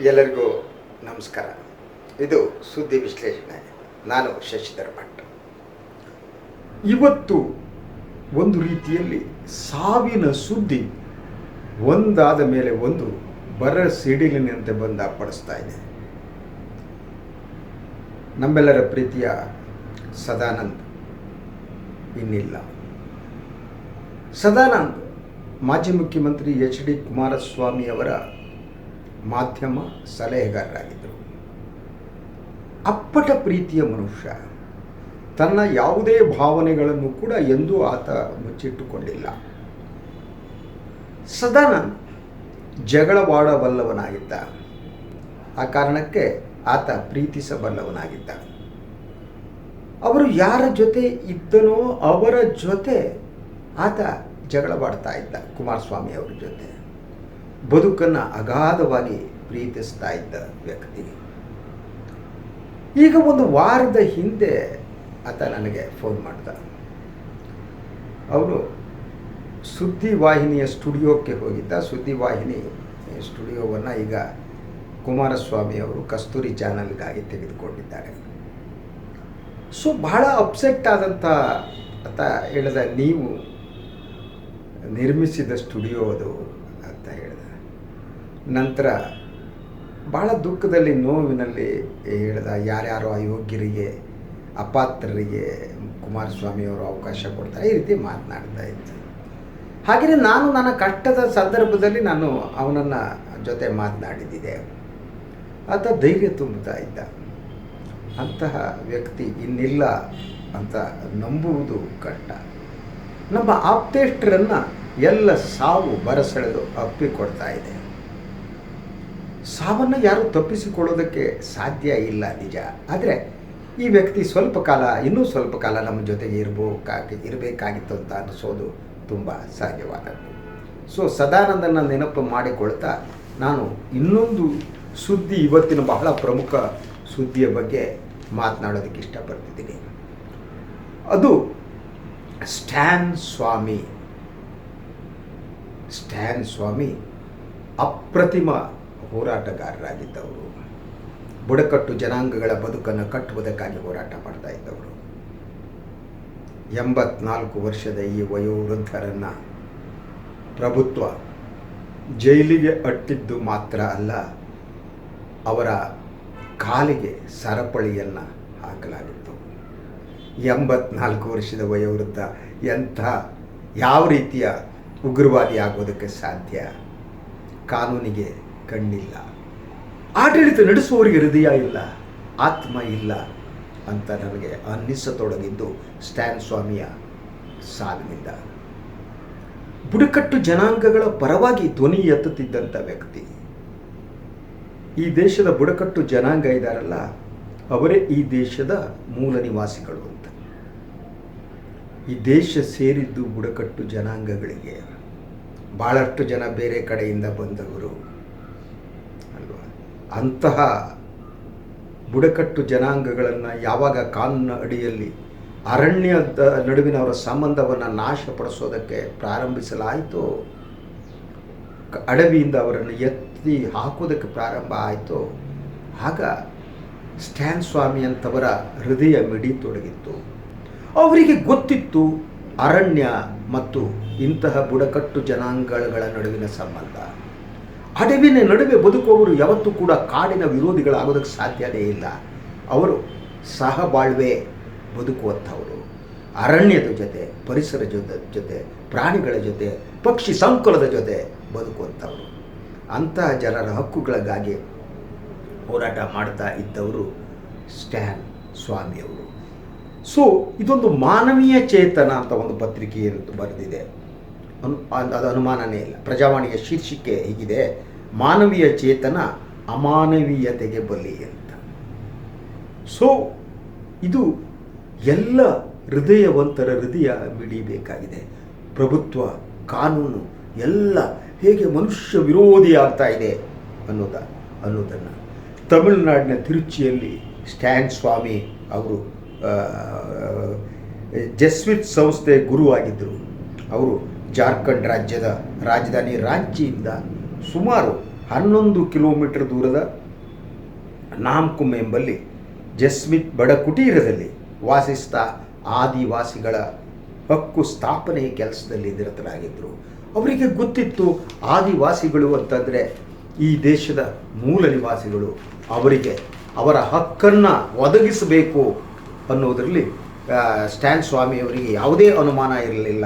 ಎಲ್ಲರಿಗೂ ನಮಸ್ಕಾರ. ಇದು ಸುದ್ದಿ ವಿಶ್ಲೇಷಣೆ. ನಾನು ಶಶಿಧರ್ ಭಟ್. ಇವತ್ತು ಒಂದು ರೀತಿಯಲ್ಲಿ ಸಾವಿನ ಸುದ್ದಿ ಒಂದಾದ ಮೇಲೆ ಒಂದು ಬರ ಸಿಡಿಲಿನಂತೆ ಬಂದ ಪಡಿಸ್ತಾ ಇದೆ. ನಮ್ಮೆಲ್ಲರ ಪ್ರೀತಿಯ ಸದಾನಂದ್, ಇನ್ನಿಲ್ಲ. ಸದಾನಂದ್, ಮಾಜಿ ಮುಖ್ಯಮಂತ್ರಿ ಎಚ್ ಡಿ ಕುಮಾರಸ್ವಾಮಿ ಅವರ ಮಾಧ್ಯಮ ಸಲಹೆಗಾರರಾಗಿದ್ದರು. ಅಪ್ಪಟ ಪ್ರೀತಿಯ ಮನುಷ್ಯ, ತನ್ನ ಯಾವುದೇ ಭಾವನೆಗಳನ್ನು ಕೂಡ ಎಂದೂ ಆತ ಮುಚ್ಚಿಟ್ಟುಕೊಂಡಿಲ್ಲ. ಸದಾ ಜಗಳವಾಡಬಲ್ಲವನಾಗಿದ್ದ. ಆ ಕಾರಣಕ್ಕೆ ಆತ ಪ್ರೀತಿಸಬಲ್ಲವನಾಗಿದ್ದ. ಅವರು ಯಾರ ಜೊತೆ ಇದ್ದನೋ ಅವರ ಜೊತೆ ಆತ ಜಗಳವಾಡ್ತಾ ಇದ್ದ ಕುಮಾರಸ್ವಾಮಿ ಅವರ ಜೊತೆ. ಬದುಕನ್ನು ಅಗಾಧವಾಗಿ ಪ್ರೀತಿಸ್ತಾ ಇದ್ದ ವ್ಯಕ್ತಿ. ಈಗ ಒಂದು ವಾರದ ಹಿಂದೆ ಆತ ನನಗೆ ಫೋನ್ ಮಾಡ್ದ. ಅವನು ಸುದ್ದಿವಾಹಿನಿಯ ಸ್ಟುಡಿಯೋಕ್ಕೆ ಹೋಗಿದ್ದ. ಸುದ್ದಿವಾಹಿನಿ ಸ್ಟುಡಿಯೋವನ್ನು ಈಗ ಕುಮಾರಸ್ವಾಮಿ ಅವರು ಕಸ್ತೂರಿ ಚಾನಲ್ಗಾಗಿ ತೆಗೆದುಕೊಂಡಿದ್ದಾರೆ. ಸೊ ಬಹಳ ಅಪ್ಸೆಟ್ ಆದಂಥ ಅಂತ ಹೇಳಿದ, ನೀವು ನಿರ್ಮಿಸಿದ ಸ್ಟುಡಿಯೋ ಅದು, ಅಂತ ಹೇಳಿದ. ನಂತರ ಭಾಳ ದುಃಖದಲ್ಲಿ ನೋವಿನಲ್ಲಿ ಹೇಳಿದ ಯಾರ್ಯಾರೋ ಅಯೋಗ್ಯರಿಗೆ, ಅಪಾತ್ರರಿಗೆ ಕುಮಾರಸ್ವಾಮಿಯವರು ಅವಕಾಶ ಕೊಡ್ತಾರೆ. ಈ ರೀತಿ ಮಾತನಾಡ್ತಾ ಇದ್ದೆ. ಹಾಗೆಯೇ ನಾನು ನನ್ನ ಕಷ್ಟದ ಸಂದರ್ಭದಲ್ಲಿ ನಾನು ಅವನನ್ನು ಜೊತೆ ಮಾತನಾಡಿದ್ದೆ ಆತ ಧೈರ್ಯ ತುಂಬುತ್ತಾ ಇದ್ದ. ಅಂತಹ ವ್ಯಕ್ತಿ ಇನ್ನಿಲ್ಲ ಅಂತ ನಂಬುವುದು ಕಷ್ಟ. ನಮ್ಮ ಆಪ್ತೇಷ್ಟರನ್ನು ಎಲ್ಲ ಸಾವು ಬರಸೆಳೆದು ಅಪ್ಪಿಕೊಡ್ತಾ ಇದೆ. ಸಾವನ್ನು ಯಾರು ತಪ್ಪಿಸಿಕೊಳ್ಳೋದಕ್ಕೆ ಸಾಧ್ಯ ಇಲ್ಲ ನಿಜ. ಆದರೆ ಈ ವ್ಯಕ್ತಿ ಸ್ವಲ್ಪ ಕಾಲ, ಇನ್ನೂ ಸ್ವಲ್ಪ ಕಾಲ ನಮ್ಮ ಜೊತೆಗೆ ಇರಬೇಕಾಗಿ, ಇರಬೇಕಾಗಿತ್ತು ಅಂತ ಅನಿಸೋದು ತುಂಬ ಸಹಜವಾದದ್ದು. ಸೊ ಸದಾನಂದನ ನೆನಪು ಮಾಡಿಕೊಳ್ತಾ ನಾನು ಇನ್ನೊಂದು ಸುದ್ದಿ ಇವತ್ತಿನ ಬಹಳ ಪ್ರಮುಖ ಸುದ್ದಿಯ ಬಗ್ಗೆ ಮಾತನಾಡೋದಕ್ಕೆ ಇಷ್ಟಪಡ್ತಿದ್ದೀನಿ. ಅದು ಸ್ಟ್ಯಾನ್ ಸ್ವಾಮಿ. ಸ್ಟ್ಯಾನ್ ಸ್ವಾಮಿ ಅಪ್ರತಿಮ ಹೋರಾಟಗಾರರಾಗಿದ್ದವರು. ಬುಡಕಟ್ಟು ಜನಾಂಗಗಳ ಬದುಕನ್ನು ಕಟ್ಟುವುದಕ್ಕಾಗಿ ಹೋರಾಟ ಮಾಡ್ತಾ ಇದ್ದವರು. ಎಂಬತ್ನಾಲ್ಕು ವರ್ಷದ ಈ ವಯೋವೃದ್ಧರನ್ನು ಪ್ರಭುತ್ವ ಜೈಲಿಗೆ ಅಟ್ಟಿದ್ದು ಮಾತ್ರ ಅಲ್ಲ, ಅವರ ಕಾಲಿಗೆ ಸರಪಳಿಯನ್ನು ಹಾಕಲಾಗಿತ್ತು. ಎಂಬತ್ನಾಲ್ಕು ವರ್ಷದ ವಯೋವೃದ್ಧ ಎಂಥ ಯಾವ ರೀತಿಯ ಉಗ್ರವಾದಿ ಆಗೋದಕ್ಕೆ ಸಾಧ್ಯ? ಕಾನೂನಿಗೆ ಕಣ್ಣಿಲ್ಲ. ಆಡಳಿತ ನಡೆಸುವವರಿಗೆ ಹೃದಯ ಇಲ್ಲ, ಆತ್ಮ ಇಲ್ಲ ಅಂತ ನನಗೆ ಅನ್ನಿಸತೊಡಗಿದ್ದು ಸ್ಟ್ಯಾನ್ ಸ್ವಾಮಿಯ ಸಾಲಿನಿಂದ. ಬುಡಕಟ್ಟು ಜನಾಂಗಗಳ ಪರವಾಗಿ ಧ್ವನಿ ಎತ್ತುತ್ತಿದ್ದಂಥ ವ್ಯಕ್ತಿ. ಈ ದೇಶದ ಬುಡಕಟ್ಟು ಜನಾಂಗ ಇದ್ದಾರಲ್ಲ ಅವರೇ ಈ ದೇಶದ ಮೂಲ ನಿವಾಸಿಗಳು ಅಂತ. ಈ ದೇಶ ಸೇರಿದ್ದು ಬುಡಕಟ್ಟು ಜನಾಂಗಗಳಿಗೆ. ಭಾಳಷ್ಟು ಜನ ಬೇರೆ ಕಡೆಯಿಂದ ಬಂದವರು. ಅಂತಹ ಬುಡಕಟ್ಟು ಜನಾಂಗಗಳನ್ನು ಯಾವಾಗ ಕಾನೂನಿನ ಅಡಿಯಲ್ಲಿ ಅರಣ್ಯದ ನಡುವಿನ ಅವರ ಸಂಬಂಧವನ್ನು ನಾಶಪಡಿಸೋದಕ್ಕೆ ಪ್ರಾರಂಭಿಸಲಾಯಿತು ಅಡವಿಯಿಂದ ಅವರನ್ನು ಎತ್ತಿ ಹಾಕೋದಕ್ಕೆ ಪ್ರಾರಂಭ ಆಯಿತು, ಆಗ ಸ್ಟ್ಯಾನ್ ಸ್ವಾಮಿ ಅಂತವರ ಹೃದಯ ಮಿಡಿತೊಡಗಿತ್ತು. ಅವರಿಗೆ ಗೊತ್ತಿತ್ತು ಅರಣ್ಯ ಮತ್ತು ಇಂತಹ ಬುಡಕಟ್ಟು ಜನಾಂಗಗಳ ನಡುವಿನ ಸಂಬಂಧ. ಅಡವಿನ ನಡುವೆ ಬದುಕುವವರು ಯಾವತ್ತೂ ಕೂಡ ಕಾಡಿನ ವಿರೋಧಿಗಳಾಗೋದಕ್ಕೆ ಸಾಧ್ಯವೇ ಇಲ್ಲ. ಅವರು ಸಹಬಾಳ್ವೆ ಬದುಕುವಂಥವರು. ಅರಣ್ಯದ ಜೊತೆ, ಪರಿಸರ ಜೊತೆ ಜೊತೆ, ಪ್ರಾಣಿಗಳ ಜೊತೆ, ಪಕ್ಷಿ ಸಂಕುಲದ ಜೊತೆ ಬದುಕುವಂಥವರು. ಅಂತಹ ಜನರ ಹಕ್ಕುಗಳಿಗಾಗಿ ಹೋರಾಟ ಮಾಡ್ತಾ ಇದ್ದವರು ಸ್ಟ್ಯಾನ್ ಸ್ವಾಮಿಯವರು. ಸೊ ಇದೊಂದು ಮಾನವೀಯ ಚೇತನ ಅಂತ ಒಂದು ಪತ್ರಿಕೆ ಇರುತ್ತೆ ಬರೆದಿದೆ. ಅನು ಅದ್- ಅನುಮಾನನೇ ಇಲ್ಲ. ಪ್ರಜಾವಾಣಿಯ ಶೀರ್ಷಿಕೆ ಹೀಗಿದೆ, ಮಾನವೀಯ ಚೇತನ ಅಮಾನವೀಯತೆಗೆ ಬಲಿ ಅಂತ. ಸೊ ಇದು ಎಲ್ಲ ಹೃದಯವಂತರ ಹೃದಯ ಮಿಡಿಬೇಕಾಗಿದೆ ಪ್ರಭುತ್ವ, ಕಾನೂನು, ಎಲ್ಲ ಹೇಗೆ ಮನುಷ್ಯ ವಿರೋಧಿ ಆಗ್ತಾ ಇದೆ ಅನ್ನೋದ, ಅನ್ನೋದನ್ನು. ತಮಿಳುನಾಡಿನ ತಿರುಚಿಯಲ್ಲಿ ಸ್ಟ್ಯಾನ್ ಸ್ವಾಮಿ ಅವರು ಜಸ್ವಿತ್ ಸಂಸ್ಥೆ ಗುರು ಆಗಿದ್ದರು ಅವರು ಜಾರ್ಖಂಡ್ ರಾಜ್ಯದ ರಾಜಧಾನಿ ರಾಂಚಿಯಿಂದ ಸುಮಾರು ಹನ್ನೊಂದು ಕಿಲೋಮೀಟರ್ ದೂರದ ನಾಮ್ಕುಮ್ ಎಂಬಲ್ಲಿ ಜಸ್ಮಿತ್ ಬಡ ಕುಟೀರದಲ್ಲಿ ವಾಸಿಸ್ತಾ ಆದಿವಾಸಿಗಳ ಹಕ್ಕು ಸ್ಥಾಪನೆ ಕೆಲಸದಲ್ಲಿ ನಿರತರಾಗಿದ್ದರು. ಅವರಿಗೆ ಗೊತ್ತಿತ್ತು, ಆದಿವಾಸಿಗಳು ಅಂತಂದರೆ ಈ ದೇಶದ ಮೂಲ ನಿವಾಸಿಗಳು. ಅವರಿಗೆ ಅವರ ಹಕ್ಕನ್ನು ಒದಗಿಸಬೇಕು ಅನ್ನೋದರಲ್ಲಿ ಸ್ಟ್ಯಾನ್ ಸ್ವಾಮಿಯವರಿಗೆ ಯಾವುದೇ ಅನುಮಾನ ಇರಲಿಲ್ಲ.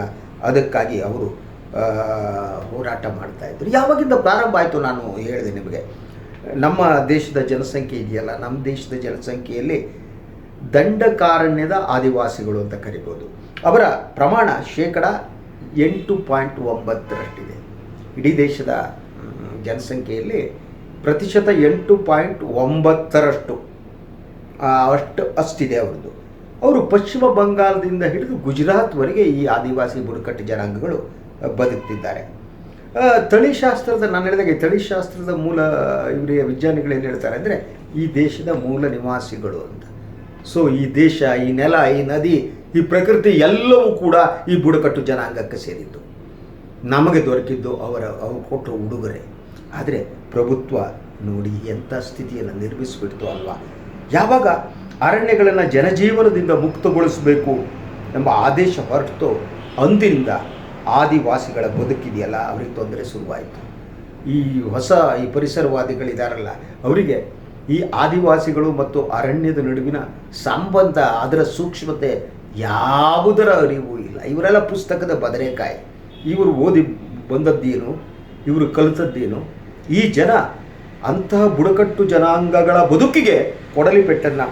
ಅದಕ್ಕಾಗಿ ಅವರು ಹೋರಾಟ ಮಾಡ್ತಾ ಇದ್ರು. ಯಾವಾಗಿಂದ ಪ್ರಾರಂಭ ಆಯಿತು ನಾನು ಹೇಳಿದೆ ನಿಮಗೆ. ನಮ್ಮ ದೇಶದ ಜನಸಂಖ್ಯೆ ಇದೆಯಲ್ಲ, ನಮ್ಮ ದೇಶದ ಜನಸಂಖ್ಯೆಯಲ್ಲಿ ದಂಡಕಾರಣ್ಯದ ಆದಿವಾಸಿಗಳು ಅಂತ ಕರಿಬೋದು. ಅವರ ಪ್ರಮಾಣ ಶೇಕಡ ಎಂಟು ಪಾಯಿಂಟ್ ಒಂಬತ್ತರಷ್ಟಿದೆ. ಇಡೀ ದೇಶದ ಜನಸಂಖ್ಯೆಯಲ್ಲಿ ಪ್ರತಿಶತ ಎಂಟು ಪಾಯಿಂಟ್ ಒಂಬತ್ತರಷ್ಟು ಅಷ್ಟು ಅಷ್ಟಿದೆ ಅವ್ರದ್ದು. ಅವರು ಪಶ್ಚಿಮ ಬಂಗಾಳದಿಂದ ಹಿಡಿದು ಗುಜರಾತ್ವರೆಗೆ ಈ ಆದಿವಾಸಿ ಬುಡಕಟ್ಟು ಜನಾಂಗಗಳು ಬದುಕ್ತಿದ್ದಾರೆ. ತಳಿಶಾಸ್ತ್ರದ ನಾನು ಹೇಳಿದಾಗ ತಳಿಶಾಸ್ತ್ರದ ಮೂಲ ಇವರಿಗೆ ವಿಜ್ಞಾನಿಗಳು ಏನು ಹೇಳ್ತಾರೆ ಅಂದರೆ ಈ ದೇಶದ ಮೂಲ ನಿವಾಸಿಗಳು ಅಂತ. ಸೊ ಈ ದೇಶ, ಈ ನೆಲ, ಈ ನದಿ, ಈ ಪ್ರಕೃತಿ ಎಲ್ಲವೂ ಕೂಡ ಈ ಬುಡಕಟ್ಟು ಜನಾಂಗಕ್ಕೆ ಸೇರಿದ್ದು. ನಮಗೆ ದೊರಕಿದ್ದು ಅವರ ಅವರು ಕೊಟ್ಟ ಉಡುಗೊರೆ. ಆದರೆ ಪ್ರಭುತ್ವ ನೋಡಿ ಎಂಥ ಸ್ಥಿತಿಯನ್ನು ನಿರ್ಮಿಸಿಬಿಡ್ತು ಅಲ್ವಾ? ಯಾವಾಗ ಅರಣ್ಯಗಳನ್ನು ಜನಜೀವನದಿಂದ ಮುಕ್ತಗೊಳಿಸಬೇಕು ಎಂಬ ಆದೇಶ ಹೊರಟು ಅಂದಿನಿಂದ ಆದಿವಾಸಿಗಳ ಬದುಕಿದೆಯಲ್ಲ, ಅವರಿಗೆ ತೊಂದರೆ ಶುರುವಾಯಿತು. ಈ ಹೊಸ ಈ ಪರಿಸರವಾದಿಗಳಿದಾರಲ್ಲ, ಅವರಿಗೆ ಈ ಆದಿವಾಸಿಗಳು ಮತ್ತು ಅರಣ್ಯದ ನಡುವಿನ ಸಂಬಂಧ, ಅದರ ಸೂಕ್ಷ್ಮತೆ ಯಾವುದರ ಅರಿವು ಇಲ್ಲ. ಇವರೆಲ್ಲ ಪುಸ್ತಕದ ಬದನೆಕಾಯಿ. ಇವರು ಓದಿ ಬಂದದ್ದೇನು, ಇವರು ಕಲಿತದ್ದೇನು, ಈ ಜನ ಅಂತಹ ಬುಡಕಟ್ಟು ಜನಾಂಗಗಳ ಬದುಕಿಗೆ ಕೊಡಲಿ ಪೆಟ್ಟನ್ನು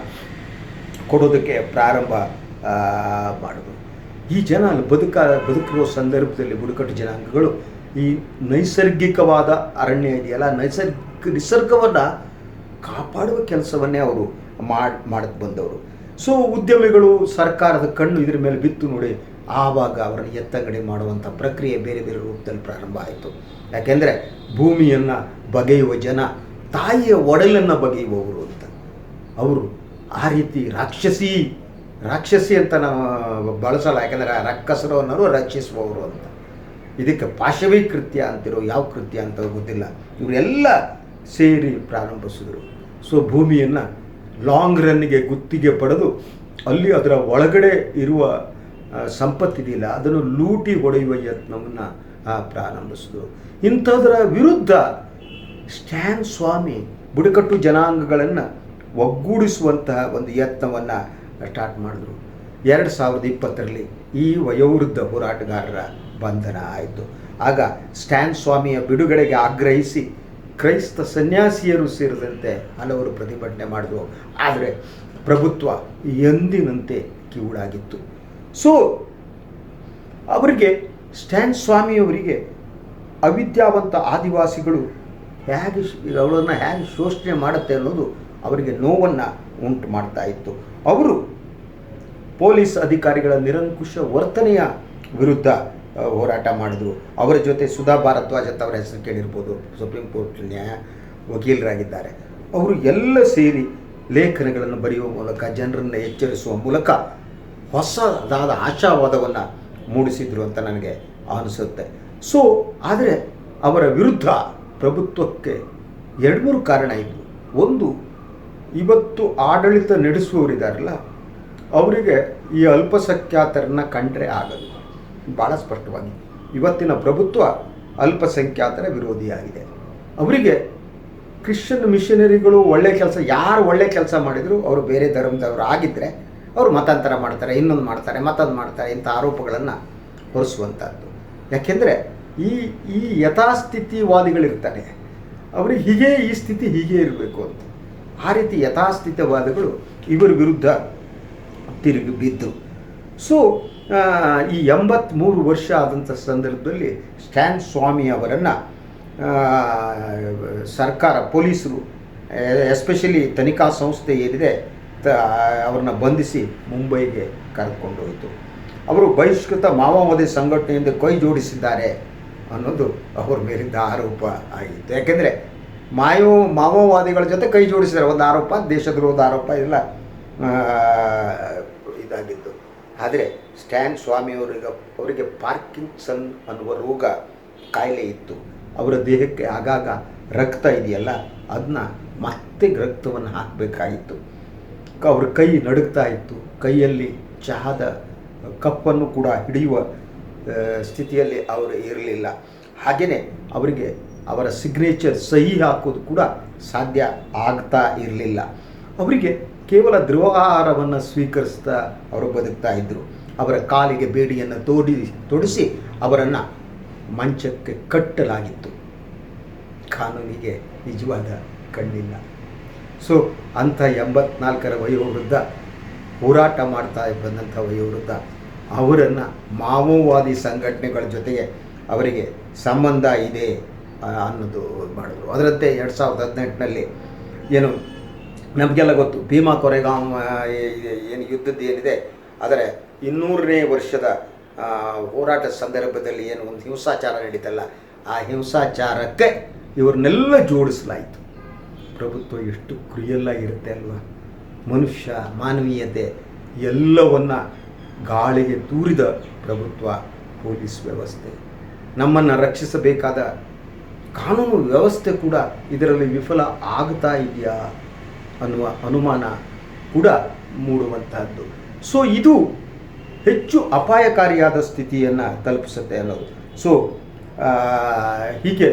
ಕೊಡೋದಕ್ಕೆ ಪ್ರಾರಂಭ ಮಾಡಿದರು ಈ ಜನ ಅಲ್ಲಿ ಬದುಕ ಬದುಕಿರೋ ಸಂದರ್ಭದಲ್ಲಿ ಬುಡಕಟ್ಟು ಜನಾಂಗಗಳು ಈ ನೈಸರ್ಗಿಕವಾದ ಅರಣ್ಯ ಇದೆಯಲ್ಲ, ನೈಸರ್ಗಿಕ, ನಿಸರ್ಗವನ್ನು ಕಾಪಾಡುವ ಕೆಲಸವನ್ನೇ ಅವರು ಮಾಡಿ ಮಾಡಕ್ಕೆ ಬಂದವರು. ಸೊ ಉದ್ಯಮಿಗಳು ಸರ್ಕಾರದ ಕಣ್ಣು ಇದ್ರ ಮೇಲೆ ಬಿತ್ತು ನೋಡಿ, ಆವಾಗ ಅವರನ್ನು ಎತ್ತಗಡೆ ಮಾಡುವಂಥ ಪ್ರಕ್ರಿಯೆ ಬೇರೆ ಬೇರೆ ರೂಪದಲ್ಲಿ ಪ್ರಾರಂಭ ಆಯಿತು. ಯಾಕೆಂದರೆ ಭೂಮಿಯನ್ನು ಬಗೆಯುವ ಜನ, ತಾಯಿಯ ಒಡಲನ್ನು ಬಗೆಯುವವರು ಅಂತ. ಅವರು ಆ ರೀತಿ ರಾಕ್ಷಸಿ ರಾಕ್ಷಸಿ ಅಂತ ನಾವು ಬಳಸಲ್ಲ, ಯಾಕಂದರೆ ರಕ್ಕಸರು ಅನ್ನೋರು ರಕ್ಷಿಸುವವರು ಅಂತ. ಇದಕ್ಕೆ ಪಾಶವಿ ಕೃತ್ಯ ಅಂತಿರೋ ಯಾವ ಕೃತ್ಯ ಅಂತ ಗೊತ್ತಿಲ್ಲ. ಇವರೆಲ್ಲ ಸೇರಿ ಪ್ರಾರಂಭಿಸಿದರು. ಸೊ ಭೂಮಿಯನ್ನು ಲಾಂಗ್ ರನ್ನಿಗೆ ಗುತ್ತಿಗೆ ಪಡೆದು ಅಲ್ಲಿ ಅದರ ಒಳಗಡೆ ಇರುವ ಸಂಪತ್ತಿದೆಯಲ್ಲ, ಅದನ್ನು ಲೂಟಿ ಹೊಡೆಯುವ ಯತ್ನವನ್ನು ಪ್ರಾರಂಭಿಸಿದರು. ಇಂಥದರ ವಿರುದ್ಧ ಸ್ಟ್ಯಾನ್ ಸ್ವಾಮಿ ಬುಡಕಟ್ಟು ಜನಾಂಗಗಳನ್ನು ಒಗ್ಗೂಡಿಸುವಂತಹ ಒಂದು ಯತ್ನವನ್ನು ಸ್ಟಾರ್ಟ್ ಮಾಡಿದ್ರು. ಎರಡು ಸಾವಿರದ ಇಪ್ಪತ್ತರಲ್ಲಿ ಈ ವಯೋವೃದ್ಧ ಹೋರಾಟಗಾರರ ಬಂಧನ ಆಯಿತು. ಆಗ ಸ್ಟ್ಯಾನ್ ಸ್ವಾಮಿಯ ಬಿಡುಗಡೆಗೆ ಆಗ್ರಹಿಸಿ ಕ್ರೈಸ್ತ ಸನ್ಯಾಸಿಯರು ಸೇರಿದಂತೆ ಹಲವರು ಪ್ರತಿಭಟನೆ ಮಾಡಿದ್ರು. ಆದರೆ ಪ್ರಭುತ್ವ ಎಂದಿನಂತೆ ಕಿವುಡಾಗಿತ್ತು ಸೊ ಅವರಿಗೆ, ಸ್ಟ್ಯಾನ್ ಸ್ವಾಮಿಯವರಿಗೆ ಅವಿದ್ಯಾವಂತ ಆದಿವಾಸಿಗಳು ಹೇಗೆ ಅವಳನ್ನು ಹೇಗೆ ಶೋಷಣೆ ಮಾಡುತ್ತೆ ಅನ್ನೋದು ಅವರಿಗೆ ನೋವನ್ನು ಉಂಟು ಮಾಡ್ತಾ ಇತ್ತು. ಅವರು ಪೊಲೀಸ್ ಅಧಿಕಾರಿಗಳ ನಿರಂಕುಶ ವರ್ತನೆಯ ವಿರುದ್ಧ ಹೋರಾಟ ಮಾಡಿದರು. ಅವರ ಜೊತೆ ಸುಧಾ ಭಾರದ್ವಾಜ್ ಅಂತ ಅವರ ಹೆಸರು ಕೇಳಿರ್ಬೋದು. ಸುಪ್ರೀಂ ಕೋರ್ಟ್ ನ್ಯಾಯ ವಕೀಲರಾಗಿದ್ದಾರೆ. ಅವರು ಎಲ್ಲ ಸೇರಿ ಲೇಖನಗಳನ್ನು ಬರೆಯುವ ಮೂಲಕ, ಜನರನ್ನು ಎಚ್ಚರಿಸುವ ಮೂಲಕ ಹೊಸದಾದ ಆಶಾವಾದವನ್ನು ಮೂಡಿಸಿದ್ರು ಅಂತ ನನಗೆ ಅನಿಸುತ್ತೆ. ಸೊ ಆದರೆ ಅವರ ವಿರುದ್ಧ ಪ್ರಭುತ್ವಕ್ಕೆ ಎರಡು ಮೂರು ಕಾರಣ ಇತ್ತು ಒಂದು ಇವತ್ತು ಆಡಳಿತ ನಡೆಸುವವರಿದ್ದಾರಲ್ಲ ಅವರಿಗೆ ಈ ಅಲ್ಪಸಂಖ್ಯಾತರನ್ನ ಕಂಡ್ರೆ ಆಗದು ಭಾಳ ಸ್ಪಷ್ಟವಾಗಿ, ಇವತ್ತಿನ ಪ್ರಭುತ್ವ ಅಲ್ಪಸಂಖ್ಯಾತರ ವಿರೋಧಿಯಾಗಿದೆ. ಅವರಿಗೆ ಕ್ರಿಶ್ಚಿಯನ್ ಮಿಷನರಿಗಳು ಒಳ್ಳೆ ಕೆಲಸ, ಯಾರು ಒಳ್ಳೆ ಕೆಲಸ ಮಾಡಿದರೂ, ಅವರು ಬೇರೆ ಧರ್ಮದವರು ಆಗಿದ್ದರೆ ಅವರು ಮತಾಂತರ ಮಾಡ್ತಾರೆ, ಇನ್ನೊಂದು ಮಾಡ್ತಾರೆ, ಮತ್ತೊಂದು ಮಾಡ್ತಾರೆ ಇಂಥ ಆರೋಪಗಳನ್ನು ಹೊರಿಸುವಂಥದ್ದು ಯಾಕೆಂದರೆ ಈ ಈ ಯಥಾಸ್ಥಿತಿವಾದಿಗಳಿರ್ತಾರೆ. ಅವರಿಗೆ ಹೀಗೆ ಈ ಸ್ಥಿತಿ ಹೀಗೆ ಇರಬೇಕು ಅಂತ. ಆ ರೀತಿ ಯಥಾಸ್ಥಿತವಾದಗಳು ಇವರ ವಿರುದ್ಧ ತಿರುಗಿ ಬಿದ್ದು. ಸೊ ಈ ಎಂಬತ್ತ್ಮೂರು ವರ್ಷ ಆದಂಥ ಸಂದರ್ಭದಲ್ಲಿ ಸ್ಟ್ಯಾನ್ ಸ್ವಾಮಿ ಅವರನ್ನು ಸರ್ಕಾರ, ಪೊಲೀಸರು, ಎಸ್ಪೆಷಲಿ ತನಿಖಾ ಸಂಸ್ಥೆ ಏನಿದೆ, ತ, ಅವ್ರನ್ನ ಬಂಧಿಸಿ ಮುಂಬೈಗೆ ಕರೆದುಕೊಂಡೋಯಿತು ಅವರು ಬಹಿಷ್ಕೃತ ಮಾವೋವಾದಿ ಸಂಘಟನೆಯಿಂದ ಕೈ ಜೋಡಿಸಿದ್ದಾರೆ ಅನ್ನೋದು ಅವ್ರ ಮೇಲಿದ್ದ ಆರೋಪ ಆಗಿತ್ತು ಯಾಕೆಂದರೆ ಮಾಯೋ ಮಾವೋವಾದಿಗಳ ಜೊತೆ ಕೈ ಜೋಡಿಸಿದ್ದಾರೆ. ಒಂದು ಆರೋಪ ದೇಶದ್ರೋಹದ ಆರೋಪ ಎಲ್ಲ ಆ, ಇದಾಗಿದ್ದು. ಆದರೆ ಸ್ಟ್ಯಾನ್ ಸ್ವಾಮಿಯವರಿಗೆ ಅವರಿಗೆ ಪಾರ್ಕಿನ್ಸನ್ ಅನ್ನುವ ರೋಗ ಕಾಯಿಲೆ ಇತ್ತು. ಅವರ ದೇಹಕ್ಕೆ ಆಗಾಗ ರಕ್ತ ಇದೆಯಲ್ಲ ಅದನ್ನ ಮತ್ತೆ ರಕ್ತವನ್ನು ಹಾಕಬೇಕಾಗಿತ್ತು. ಅವ್ರ ಕೈ ನಡುಗ್ತಾ ಇತ್ತು. ಕೈಯಲ್ಲಿ ಚಹಾದ ಕಪ್ಪನ್ನು ಕೂಡ ಹಿಡಿಯುವ ಸ್ಥಿತಿಯಲ್ಲಿ ಅವರು ಇರಲಿಲ್ಲ. ಹಾಗೆಯೇ ಅವರಿಗೆ ಅವರ ಸಿಗ್ನೇಚರ್ ಸಹಿ ಹಾಕೋದು ಕೂಡ ಸಾಧ್ಯ ಆಗ್ತಾ ಇರಲಿಲ್ಲ. ಅವರಿಗೆ ಕೇವಲ ದ್ರವಾಹಾರವನ್ನು ಸ್ವೀಕರಿಸ್ತಾ ಅವರು ಬದುಕ್ತಾ ಇದ್ದರು ಅವರ ಕಾಲಿಗೆ ಬೇಡಿಯನ್ನು ತೋಡಿ, ತೊಡಿಸಿ ಅವರನ್ನು ಮಂಚಕ್ಕೆ ಕಟ್ಟಲಾಗಿತ್ತು. ಕಾನೂನಿಗೆ ನಿಜವಾದ ಕಣ್ಣಿಲ್ಲ. ಸೊ ಅಂಥ ಎಂಬತ್ನಾಲ್ಕರ ವಯೋವೃದ್ಧ ಹೋರಾಟ ಮಾಡ್ತಾ ಬಂದಂಥ ವಯೋವೃದ್ಧ ಅವರನ್ನು ಮಾವೋವಾದಿ ಸಂಘಟನೆಗಳ ಜೊತೆಗೆ ಅವರಿಗೆ ಸಂಬಂಧ ಇದೆ. ಅನ್ನೋದು ಮಾಡಿದ್ರು. ಅದರಂತೆ ಎರಡು ಸಾವಿರದ ಹದಿನೆಂಟರಲ್ಲಿ ಏನು, ನಮಗೆಲ್ಲ ಗೊತ್ತು, ಭೀಮಾ ಕೊರೆಗಾಂ ಏನು ಯುದ್ಧದ್ದು ಏನಿದೆ, ಆದರೆ ಇನ್ನೂರನೇ ವರ್ಷದ ಹೋರಾಟ ಸಂದರ್ಭದಲ್ಲಿ ಏನು ಒಂದು ಹಿಂಸಾಚಾರ ನಡೀತಲ್ಲ, ಆ ಹಿಂಸಾಚಾರಕ್ಕೆ ಇವ್ರನ್ನೆಲ್ಲ ಜೋಡಿಸಲಾಯಿತು. ಪ್ರಭುತ್ವ ಎಷ್ಟು ಕ್ರಿಯಲ್ಲಾಗಿರುತ್ತೆ ಅಲ್ವಾ? ಮನುಷ್ಯ, ಮಾನವೀಯತೆ ಎಲ್ಲವನ್ನು ಗಾಳಿಗೆ ತೂರಿದ ಪ್ರಭುತ್ವ ಪೊಲೀಸ್ ವ್ಯವಸ್ಥೆ. ನಮ್ಮನ್ನು ರಕ್ಷಿಸಬೇಕಾದ ಕಾನೂನು ವ್ಯವಸ್ಥೆ ಕೂಡ ಇದರಲ್ಲಿ ವಿಫಲ ಆಗ್ತಾ ಇದೆಯಾ ಅನ್ನುವ ಅನುಮಾನ ಕೂಡ ಮೂಡುವಂತಹದ್ದು. ಸೊ ಇದು ಹೆಚ್ಚು ಅಪಾಯಕಾರಿಯಾದ ಸ್ಥಿತಿಯನ್ನು ತಲುಪಿಸುತ್ತೆ ಅನ್ನೋದು. ಸೊ ಹೀಗೆ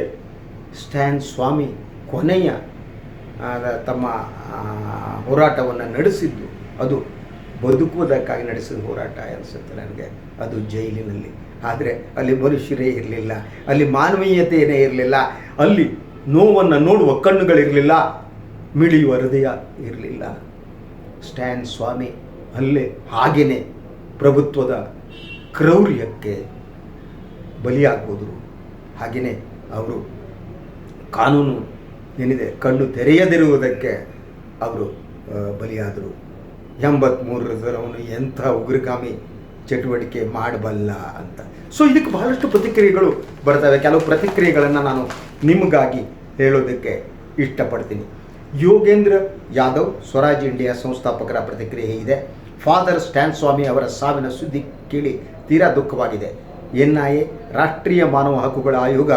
ಸ್ಟ್ಯಾನ್ ಸ್ವಾಮಿ ಕೊನೆಯ ತಮ್ಮ ಹೋರಾಟವನ್ನು ನಡೆಸಿದ್ದು ಅದು ಬದುಕುವುದಕ್ಕಾಗಿ ನಡೆಸಿದ ಹೋರಾಟ ಅನಿಸುತ್ತೆ ನನಗೆ. ಅದು ಜೈಲಿನಲ್ಲಿ. ಆದರೆ ಅಲ್ಲಿ ಮನುಷ್ಯರೇ ಇರಲಿಲ್ಲ ಅಲ್ಲಿ ಮಾನವೀಯತೆಯೇ ಇರಲಿಲ್ಲ ಅಲ್ಲಿ ನೋವನ್ನು ನೋಡುವ ಕಣ್ಣುಗಳಿರಲಿಲ್ಲ ಮಿಳಿಯುವ ಹೃದಯ ಇರಲಿಲ್ಲ. ಸ್ಟ್ಯಾನ್ ಸ್ವಾಮಿ ಅಲ್ಲೇ ಹಾಗೆಯೇ ಪ್ರಭುತ್ವದ ಕ್ರೌರ್ಯಕ್ಕೆ ಬಲಿಯಾಗುವುದು ಹಾಗೆಯೇ ಅವರು ಕಾನೂನು ಏನಿದೆ ಕಣ್ಣು ತೆರೆಯದಿರುವುದಕ್ಕೆ ಅವರು ಆ, ಬಲಿಯಾದರು ಎಂಬತ್ತ್ಮೂರರವನು ಎಂಥ ಉಗ್ರಗಾಮಿ ಚಟುವಟಿಕೆ ಮಾಡಬಲ್ಲ ಅಂತ. ಸೊ ಇದಕ್ಕೆ ಬಹಳಷ್ಟು ಪ್ರತಿಕ್ರಿಯೆಗಳು ಬರ್ತವೆ. ಕೆಲವು ಪ್ರತಿಕ್ರಿಯೆಗಳನ್ನು ನಾನು ನಿಮಗಾಗಿ ಹೇಳೋದಕ್ಕೆ ಇಷ್ಟಪಡ್ತೀನಿ. ಯೋಗೇಂದ್ರ ಯಾದವ್ ಸ್ವರಾಜ್ ಇಂಡಿಯಾ ಸಂಸ್ಥಾಪಕರ ಪ್ರತಿಕ್ರಿಯೆ ಇದೆ. ಫಾದರ್ ಸ್ಟ್ಯಾನ್ ಸ್ವಾಮಿ ಅವರ ಸಾವಿನ ಸುದ್ದಿ ಕೇಳಿ ತೀರಾ ದುಃಖವಾಗಿದೆ. ಎನ್ ಐ ಎ, ರಾಷ್ಟ್ರೀಯ ಮಾನವ ಹಕ್ಕುಗಳ ಆಯೋಗ,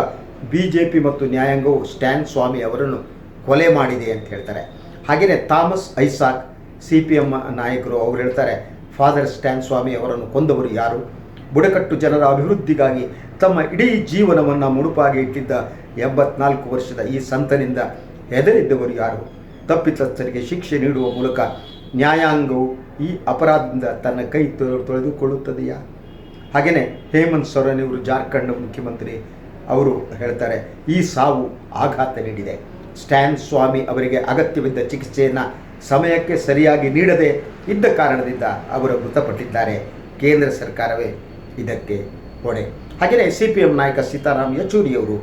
ಬಿ ಜೆ ಪಿ ಮತ್ತು ನ್ಯಾಯಾಂಗವು ಸ್ಟ್ಯಾನ್ ಸ್ವಾಮಿ ಅವರನ್ನು ಕೊಲೆ ಮಾಡಿದೆ ಅಂತ ಹೇಳ್ತಾರೆ. ಹಾಗೆಯೇ Thomas Isaac C P M ನಾಯಕರು ಅವರು ಹೇಳ್ತಾರೆ ಫಾದರ್ ಸ್ಟ್ಯಾನ್ ಸ್ವಾಮಿ ಅವರನ್ನು ಕೊಂದವರು ಯಾರು? ಬುಡಕಟ್ಟು ಜನರ ಅಭಿವೃದ್ಧಿಗಾಗಿ ತಮ್ಮ ಇಡೀ ಜೀವನವನ್ನು ಮುಡುಪಾಗಿ ಇಟ್ಟಿದ್ದ ಎಂಬತ್ನಾಲ್ಕು ವರ್ಷದ ಈ ಸಂತನಿಂದ ಹೆದರಿದ್ದವರು ಯಾರು? ತಪ್ಪಿತಸ್ಥರಿಗೆ ಶಿಕ್ಷೆ ನೀಡುವ ಮೂಲಕ ನ್ಯಾಯಾಂಗವು ಈ ಅಪರಾಧದಿಂದ ತನ್ನ ಕೈ ತೊಳೆ- ತೊಳೆದುಕೊಳ್ಳುತ್ತದೆಯಾ? ಹಾಗೆಯೇ ಹೇಮಂತ್ ಸೊರೇನ್ ಇವರು ಜಾರ್ಖಂಡ್ ಮುಖ್ಯಮಂತ್ರಿ, ಅವರು ಹೇಳ್ತಾರೆ, ಈ ಸಾವು ಆಘಾತ ನೀಡಿದೆ. ಸ್ಟ್ಯಾನ್ ಸ್ವಾಮಿ ಅವರಿಗೆ ಅಗತ್ಯವಿದ್ದ ಚಿಕಿತ್ಸೆಯನ್ನು ಸಮಯಕ್ಕೆ ಸರಿಯಾಗಿ ನೀಡದೆ ಇದ್ದ ಕಾರಣದಿಂದ ಅವರು ಮೃತಪಟ್ಟಿದ್ದಾರೆ. ಕೇಂದ್ರ ಸರ್ಕಾರವೇ ಇದಕ್ಕೆ ಹೊಣೆ. ಹಾಗೆಯೇ ಸಿ ಪಿ ಎಂ ನಾಯಕ ಸೀತಾರಾಮ್ ಯಚೂರಿ ಅವರು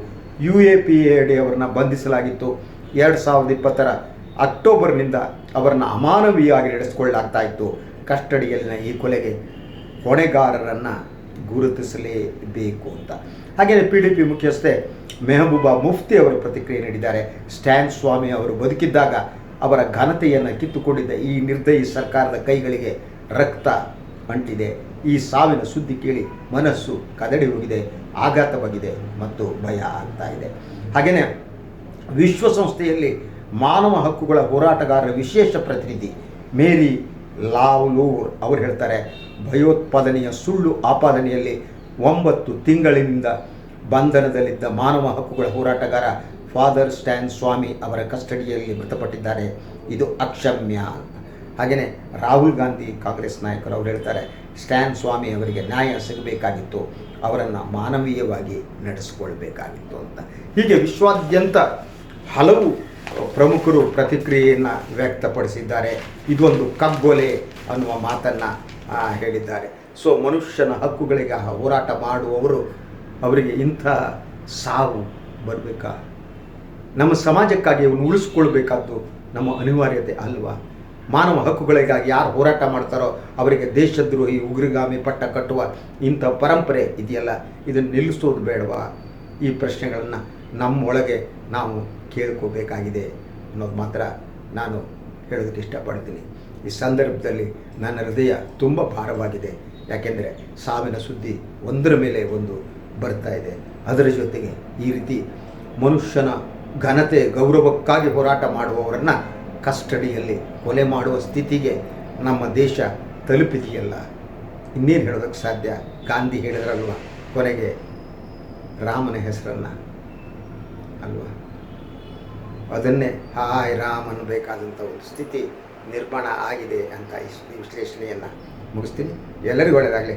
ಯು ಎ ಪಿ ಎ ಅಡಿ ಅವರನ್ನು ಬಂಧಿಸಲಾಗಿತ್ತು. ಎರಡು ಸಾವಿರದ ಇಪ್ಪತ್ತರ ಅಕ್ಟೋಬರ್ನಿಂದ ಅವರನ್ನು ಅಮಾನವೀಯವಾಗಿ ನಡೆಸಿಕೊಳ್ಳಲಾಗ್ತಾ ಇತ್ತು. ಕಸ್ಟಡಿಯಲ್ಲಿನ ಈ ಕೊಲೆಗೆ ಹೊಣೆಗಾರರನ್ನು ಗುರುತಿಸಲೇಬೇಕು ಅಂತ. ಹಾಗೆಯೇ ಪಿ ಡಿ ಪಿ ಮುಖ್ಯಸ್ಥೆ ಮೆಹಬೂಬಾ ಮುಫ್ತಿ ಅವರು ಪ್ರತಿಕ್ರಿಯೆ ನೀಡಿದ್ದಾರೆ. ಸ್ಟ್ಯಾನ್ ಸ್ವಾಮಿ ಅವರು ಬದುಕಿದ್ದಾಗ ಅವರ ಘನತೆಯನ್ನು ಕಿತ್ತುಕೊಂಡಿದ್ದ ಈ ನಿರ್ದಯಿ ಸರ್ಕಾರದ ಕೈಗಳಿಗೆ ರಕ್ತ ಅಂಟಿದೆ. ಈ ಸಾವಿನ ಸುದ್ದಿ ಕೇಳಿ ಮನಸ್ಸು ಕದಡಿ ಹೋಗಿದೆ, ಆಘಾತವಾಗಿದೆ ಮತ್ತು ಭಯ ಆಗ್ತಾ ಇದೆ. ಹಾಗೆಯೇ ವಿಶ್ವಸಂಸ್ಥೆಯಲ್ಲಿ ಮಾನವ ಹಕ್ಕುಗಳ ಹೋರಾಟಗಾರರ ವಿಶೇಷ ಪ್ರತಿನಿಧಿ ಮೇರಿ ಲಾವ್ಲೂರ್ ಅವರು ಹೇಳ್ತಾರೆ, ಭಯೋತ್ಪಾದನೆಯ ಸುಳ್ಳು ಆಪಾದನೆಯಲ್ಲಿ ಒಂಬತ್ತು ತಿಂಗಳಿನಿಂದ ಬಂಧನದಲ್ಲಿದ್ದ ಮಾನವ ಹಕ್ಕುಗಳ ಹೋರಾಟಗಾರ ಫಾದರ್ ಸ್ಟ್ಯಾನ್ ಸ್ವಾಮಿ ಅವರ ಕಸ್ಟಡಿಯಲ್ಲಿ ಮೃತಪಟ್ಟಿದ್ದಾರೆ. ಇದು ಅಕ್ಷಮ್ಯ. ಹಾಗೆಯೇ ರಾಹುಲ್ ಗಾಂಧಿ ಕಾಂಗ್ರೆಸ್ ನಾಯಕರು ಅವರು ಹೇಳ್ತಾರೆ, ಸ್ಟ್ಯಾನ್ ಸ್ವಾಮಿ ಅವರಿಗೆ ನ್ಯಾಯ ಸಿಗಬೇಕಾಗಿತ್ತು, ಅವರನ್ನು ಮಾನವೀಯವಾಗಿ ನಡೆಸಿಕೊಳ್ಬೇಕಾಗಿತ್ತು ಅಂತ. ಹೀಗೆ ವಿಶ್ವಾದ್ಯಂತ ಹಲವು ಪ್ರಮುಖರು ಪ್ರತಿಕ್ರಿಯೆಯನ್ನು ವ್ಯಕ್ತಪಡಿಸಿದ್ದಾರೆ. ಇದೊಂದು ಕಗ್ಗೊಲೆ ಅನ್ನುವ ಮಾತನ್ನು ಹೇಳಿದ್ದಾರೆ. ಸೊ ಮನುಷ್ಯನ ಹಕ್ಕುಗಳಿಗೆ ಹೋರಾಟ ಮಾಡುವವರು ಅವರಿಗೆ ಇಂಥ ಸಾವು ಬರಬೇಕಾ? ನಮ್ಮ ಸಮಾಜಕ್ಕಾಗಿ ಅವನು ಉಳಿಸ್ಕೊಳ್ಬೇಕಾದ್ದು ನಮ್ಮ ಅನಿವಾರ್ಯತೆ ಅಲ್ವಾ? ಮಾನವ ಹಕ್ಕುಗಳಿಗಾಗಿ ಯಾರು ಹೋರಾಟ ಮಾಡ್ತಾರೋ ಅವರಿಗೆ ದೇಶದ್ರೋಹಿ, ಉಗ್ರಗಾಮಿ, ಪಟ್ಟ ಕಟ್ಟುವ ಇಂಥ ಪರಂಪರೆ ಇದೆಯಲ್ಲ? ಇದನ್ನು ನಿಲ್ಲಿಸೋದು ಬೇಡವಾ? ಈ ಪ್ರಶ್ನೆಗಳನ್ನು ನಮ್ಮೊಳಗೆ ನಾವು ಕೇಳ್ಕೋಬೇಕಾಗಿದೆ ಅನ್ನೋದು ಮಾತ್ರ ನಾನು ಹೇಳೋದಕ್ಕೆ ಇಷ್ಟಪಡ್ತೀನಿ. ಈ ಸಂದರ್ಭದಲ್ಲಿ ನನ್ನ ಹೃದಯ ತುಂಬ ಭಾರವಾಗಿದೆ. ಯಾಕೆಂದರೆ ಸಾವಿನ ಸುದ್ದಿ ಒಂದರ ಮೇಲೆ ಒಂದು ಬರ್ತಾ ಇದೆ. ಅದರ ಜೊತೆಗೆ ಈ ರೀತಿ ಮನುಷ್ಯನ ಘನತೆ, ಗೌರವಕ್ಕಾಗಿ ಹೋರಾಟ ಮಾಡುವವರನ್ನು ಕಸ್ಟಡಿಯಲ್ಲಿ ಕೊಲೆ ಮಾಡುವ ಸ್ಥಿತಿಗೆ ನಮ್ಮ ದೇಶ ತಲುಪಿದೆಯಲ್ಲ. ಇನ್ನೇನು ಹೇಳೋದಕ್ಕೆ ಸಾಧ್ಯ? ಗಾಂಧಿ ಹೇಳಿದ್ರಲ್ವ, ಕೊನೆಗೆ ರಾಮನ ಹೆಸರನ್ನು ಅಲ್ವಾ? ಅದನ್ನೇ ಹಾಯ್ ರಾಮ್ ಅನ್ನಬೇಕಾದಂಥ ಒಂದು ಸ್ಥಿತಿ ನಿರ್ಮಾಣ ಆಗಿದೆ ಅಂತ ಈ ವಿಶ್ಲೇಷಣೆಯನ್ನು ಮುಗಿಸ್ತೀನಿ. ಎಲ್ಲರಿಗೂ ಒಳ್ಳೆಯದಾಗಲಿ